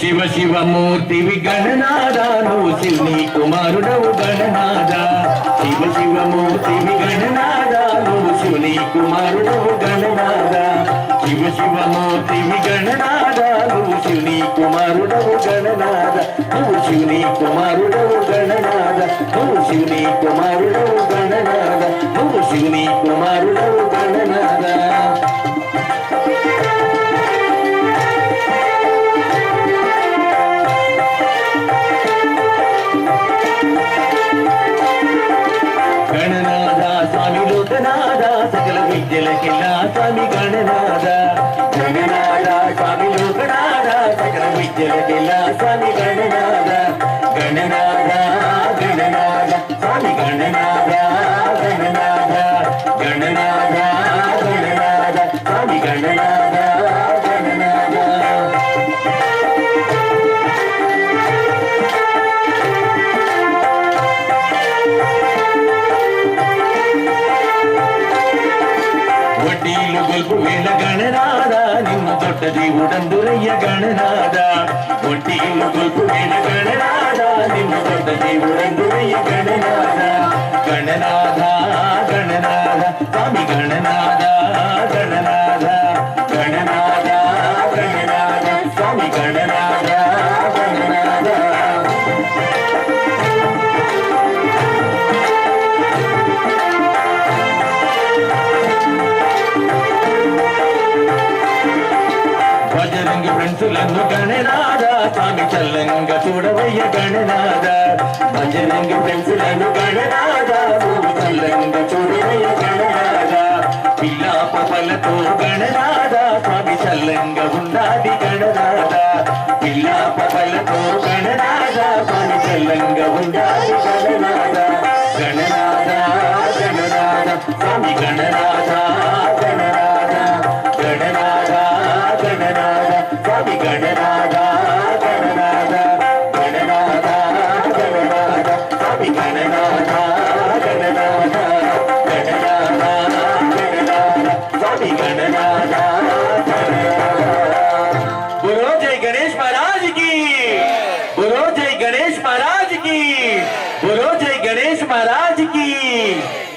శివ శివమూర్తివి గణనాదాను శివుని కుమారుడవు గణనాద. శివ శివమూర్తివి గణనాదాను శివుని కుమారుడవు గణనాద. శివ శివమూర్తివి గణనాదాను శివుని కుమారుడవు గణనాద. నువ్వు శివుని కుమారుడవు గణనాద. నువ్వు శివుని కుమారుడవు గణనాద. నువ్వు శివుని కుమారుడు നാഥനാഥ സകല വിദ്യലകില്ലാ സ്വാമി ഗണനാഥ ഗണനാഥ സ്വാമി ലോകനാഥ സകല വിദ്യലകില്ലാ സ്വാമി ഗണനാഥ ഗണനാഥ ഗണനാഥ സ്വാമി ഗണനാഥ ഗണനാഥ ഗണനാഥ. వడ్డీలు గొల్పు వేల గణనాద నిన్ను దొడ్డ దేవుడందురయ్య గణనాద వడ్డీలు గొల్పు వేల గణనాద నిన్ను దొడ్డ దేవుడందురయ్య గణనాద గణనాద బజరంగి గణనాద స్వామి చల్లంగా చూడవయ్య గణనాద భజనంగ పెంచులను గణనాద నువ్వు చల్లంగా చూడవయ్య గణనాద పిల్లా పపలతో గణనాద స్వామి చల్లంగా ఉండాలి గణనాద పిల్లా పపలతో గణనాద స్వామి చల్లంగా ఉండాలి గణనాద గణనాద గణనాద స్వామి గణనాథ. जय गणेश महाराज की। बोलो महाराज की। बोलो जय गणेश महाराज की।